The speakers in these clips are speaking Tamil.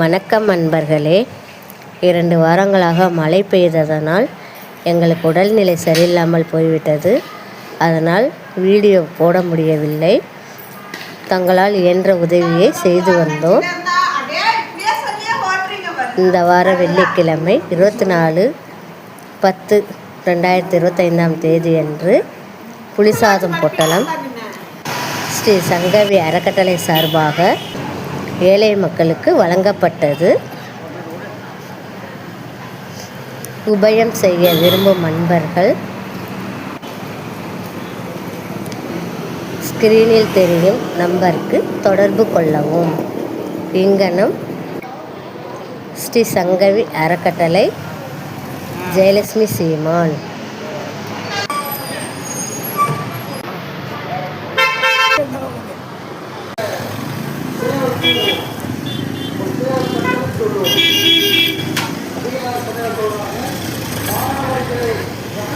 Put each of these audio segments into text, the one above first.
வணக்கம் அன்பர்களே. இரண்டு வாரங்களாக மழை பெய்ததனால் எங்களுக்கு உடல்நிலை சரியில்லாமல் போய்விட்டது. அதனால் வீடியோ போட முடியவில்லை. தங்களால் இயன்ற உதவியை செய்து வந்தோம். இந்த வார வெள்ளிக்கிழமை இருபத்தி நாலு பத்து ரெண்டாயிரத்தி இருபத்தைந்தாம் தேதி அன்று புளிசாதம் பொட்டலம் ஸ்ரீ சங்கவி அறக்கட்டளை சார்பாக ஏழை மக்களுக்கு வழங்கப்பட்டது. உபயம் செய்ய விரும்பும் அன்பர்கள். ஸ்கிரீனில் தெரியும் நம்பருக்கு தொடர்பு கொள்ளவும். இங்கனம் ஸ்ரீ சங்கவி அறக்கட்டளை ஜெயலட்சுமி சீமான்.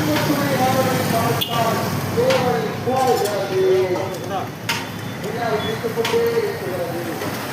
Thank you.